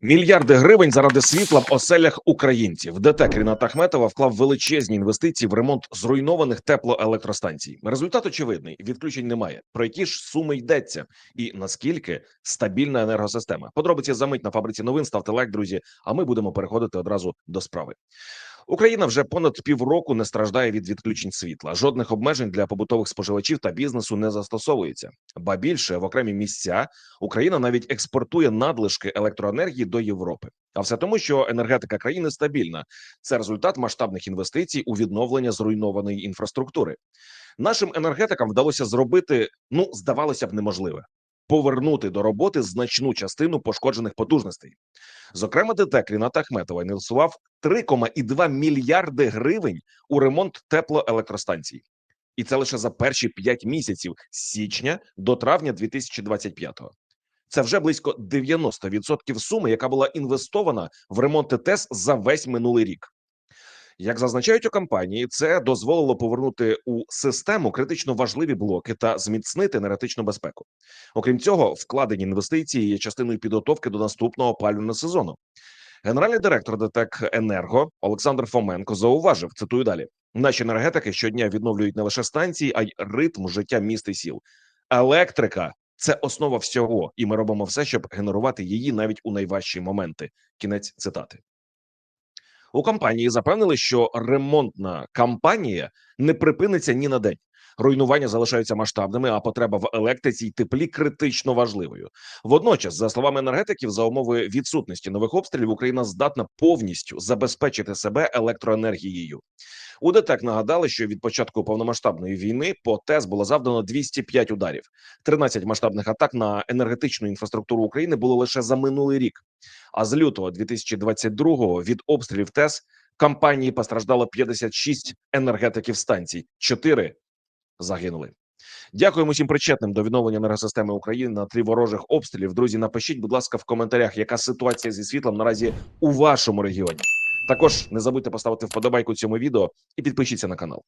Мільярди гривень заради світла в оселях українців. ДТЕК Ріната Ахметова вклав величезні інвестиції в ремонт зруйнованих теплоелектростанцій. Результат очевидний: відключень немає. Про які ж суми йдеться, і наскільки стабільна енергосистема? Подробиці за мить на фабриці новин. Ставте лайк, друзі. А ми будемо переходити одразу до справи. Україна вже понад півроку не страждає від відключень світла. Жодних обмежень для побутових споживачів та бізнесу не застосовується. Ба більше в окремі місця Україна навіть експортує надлишки електроенергії до Європи. А все тому, що енергетика країни стабільна. Це результат масштабних інвестицій у відновлення зруйнованої інфраструктури. Нашим енергетикам вдалося зробити, ну здавалося б, неможливе повернути до роботи значну частину пошкоджених потужностей. Зокрема, ДТЕК Ріната Ахметова інвестував 3,2 мільярди гривень у ремонт теплоелектростанцій. І це лише за перші 5 місяців з січня до травня 2025-го. Це вже близько 90% суми, яка була інвестована в ремонт ТЕС за весь минулий рік. Як зазначають у компанії, це дозволило повернути у систему критично важливі блоки та зміцнити енергетичну безпеку. Окрім цього, вкладені інвестиції є частиною підготовки до наступного опалювального сезону. Генеральний директор ДТЕК Енерго Олександр Фоменко зауважив: цитую далі: наші енергетики щодня відновлюють не лише станції, а й ритм життя міст і сіл. Електрика це основа всього, і ми робимо все, щоб генерувати її навіть у найважчі моменти. Кінець цитати. У компанії запевнили, що ремонтна кампанія не припиниться ні на день. Руйнування залишаються масштабними, а потреба в електриці й теплі критично важливою. Водночас, за словами енергетиків, за умови відсутності нових обстрілів Україна здатна повністю забезпечити себе електроенергією. У ДТЕК нагадали, що від початку повномасштабної війни по ТЕС було завдано 205 ударів. 13 масштабних атак на енергетичну інфраструктуру України було лише за минулий рік. А з лютого 2022-го від обстрілів ТЕС компанії постраждало 56 енергетиків станцій. 4 загинули. Дякуємо всім причетним до відновлення енергосистеми України на три ворожих обстрілів. Друзі, напишіть, будь ласка, в коментарях, яка ситуація зі світлом наразі у вашому регіоні. Також не забудьте поставити вподобайку цьому відео і підпишіться на канал.